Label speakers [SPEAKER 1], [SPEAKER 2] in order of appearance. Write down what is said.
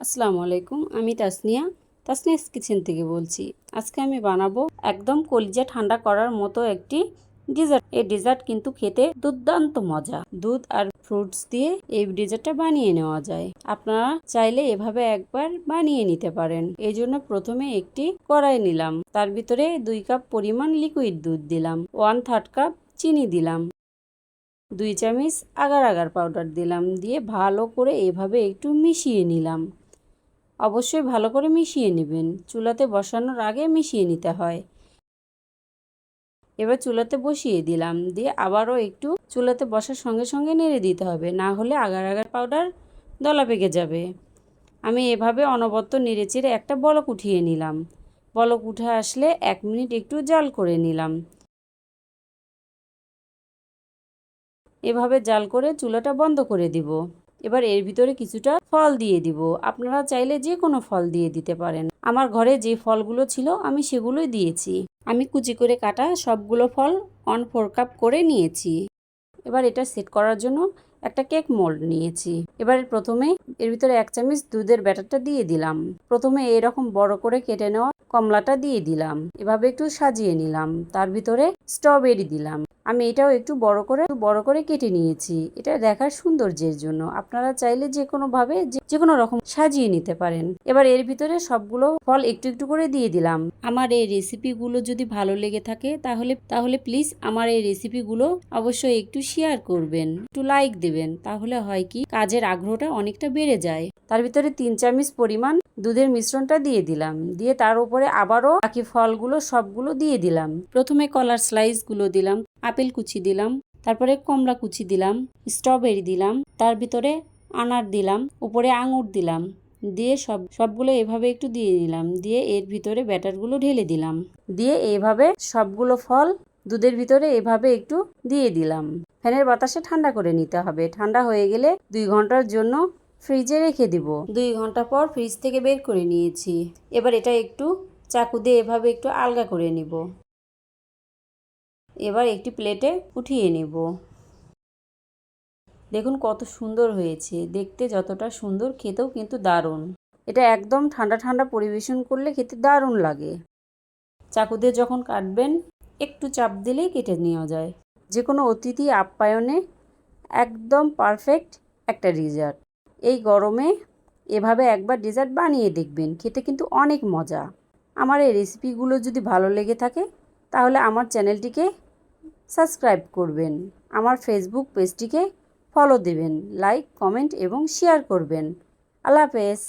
[SPEAKER 1] আসসালামু আলাইকুম, আমি তাসনিয়া। তাসনিয়াস কিচেন থেকে বলছি। আজকে আমি বানাবো একদম কলিজা ঠান্ডা করার মতো একটি ডেজার্ট এই ডেজার্ট কিন্তু খেতে দুর্দান্ত মজা। দুধ আর ফ্রুটস দিয়ে এই ডেজার্টটা বানিয়ে নেওয়া যায়। আপনারা চাইলে এভাবে একবার বানিয়ে নিতে পারেন। এই জন্য প্রথমে একটি কড়াই নিলাম। তার ভিতরে দুই কাপ পরিমাণ লিকুইড দুধ দিলাম। ওয়ান থার্ড কাপ চিনি দিলাম। দুই চামচ আগার আগার পাউডার দিলাম। দিয়ে ভালো করে এভাবে একটু মিশিয়ে নিলাম। অবশ্যই ভালো করে মিশিয়ে নেবেন। চুলাতে বসানোর আগে মিশিয়ে নিতে হয়। এবার চুলাতে বসিয়ে দিলাম। দিয়ে আবারও একটু চুলাতে বসার সঙ্গে সঙ্গে নেড়ে দিতে হবে। না হলে আগার আগার পাউডার দলা পেকে যাবে। আমি এভাবে অনবদ্য নেড়ে চেড়ে একটা বলক উঠিয়ে নিলাম। বলক উঠে আসলে এক মিনিট একটু জাল করে নিলাম। এভাবে জাল করে চুলাটা বন্ধ করে দিব। এবার এর ভিতরে কিছুটা ফল দিয়ে দিব। আপনারা চাইলে যে কোনো ফল দিয়ে দিতে পারেন। আমার ঘরে যে ফলগুলো ছিল, আমি সেগুলোই দিয়েছি। আমি কুচি করে কাটা সবগুলো ফল অন ফোর কাপ করে নিয়েছি। এবার এটা সেট করার জন্য একটা কেক মোল্ড নিয়েছি। এবার প্রথমে এর ভিতরে এক চামচ দুধের ব্যাটারটা দিয়ে দিলাম। প্রথমে এরকম বড় করে কেটে নেওয়া কমলাটা দিয়ে দিলাম। এভাবে একটু সাজিয়ে নিলাম। তার ভিতরে স্ট্রবেরি দিলাম। আমি এটাও একটু বড় করে বড় করে কেটে নিয়েছি। এটা দেখার সৌন্দর্যের জন্য। আপনারা চাইলে যে কোনো ভাবে যে কোনো রকম সাজিয়ে নিতে পারেন। এবার এর ভিতরে সবগুলো ফল একটু একটু করে দিয়ে দিলাম। আমার এই রেসিপিগুলো যদি ভালো লেগে থাকে, তাহলে তাহলে প্লিজ আমার এই রেসিপিগুলো অবশ্যই একটু শেয়ার করবেন। একটু লাইক দেবেন। তাহলে হয় কি, কাজের আগ্রহটা অনেকটা বেড়ে যায়। তার ভিতরে তিন চামচ পরিমাণ দুধের মিশ্রণটা দিয়ে দিলাম। দিয়ে তার উপরে আবারও বাকি ফলগুলো সবগুলো দিয়ে দিলাম। প্রথমে কলার স্লাইসগুলো দিলাম, আপেল কুচি দিলাম, তারপরে কমলা কুচি দিলাম স্ট্রবেরি দিলাম, তার ভিতরে আনার দিলাম, উপরে আঙুর দিলাম, দিয়ে সব সবগুলো এভাবে একটু দিয়ে দিলাম, দিয়ে এর ভিতরে ব্যাটারগুলো ঢেলে দিলাম। দিয়ে এভাবে সবগুলো ফল দুধের ভিতরে এভাবে একটু দিয়ে দিলাম। ফ্যানের বাতাসে ঠান্ডা করে নিতে হবে। ঠান্ডা হয়ে গেলে দুই ঘণ্টার জন্য ফ্রিজে রেখে দিব। দুই ঘণ্টা পর ফ্রিজ থেকে বের করে নিয়েছি। এবার এটা একটু চাকু দিয়ে এভাবে একটু আলগা করে নিব। এবার একটি প্লেটে উঠিয়ে নেব। দেখুন কত সুন্দর হয়েছে। দেখতে যতটা সুন্দর, খেতেও কিন্তু দারুণ। এটা একদম ঠান্ডা ঠান্ডা পরিবেশন করলে খেতে দারুণ লাগে। চাকু দিয়ে যখন কাটবেন, একটু চাপ দিলেই কেটে নেওয়া যায়। যে কোনো অতিথি আপ্যায়নে একদম পারফেক্ট একটা রিজার্ট এই গরমে এভাবে একবার ডেজার্ট বানিয়ে দেখবেন, খেতে কিন্তু অনেক মজা। আমার এই রেসিপিগুলো যদি ভালো লেগে থাকে, তাহলে আমার চ্যানেলটিকে সাবস্ক্রাইব করবেন। আমার ফেসবুক পেজটিকে ফলো দেবেন লাইক কমেন্ট এবং শেয়ার করবেন। আল্লাহ হাফেজ।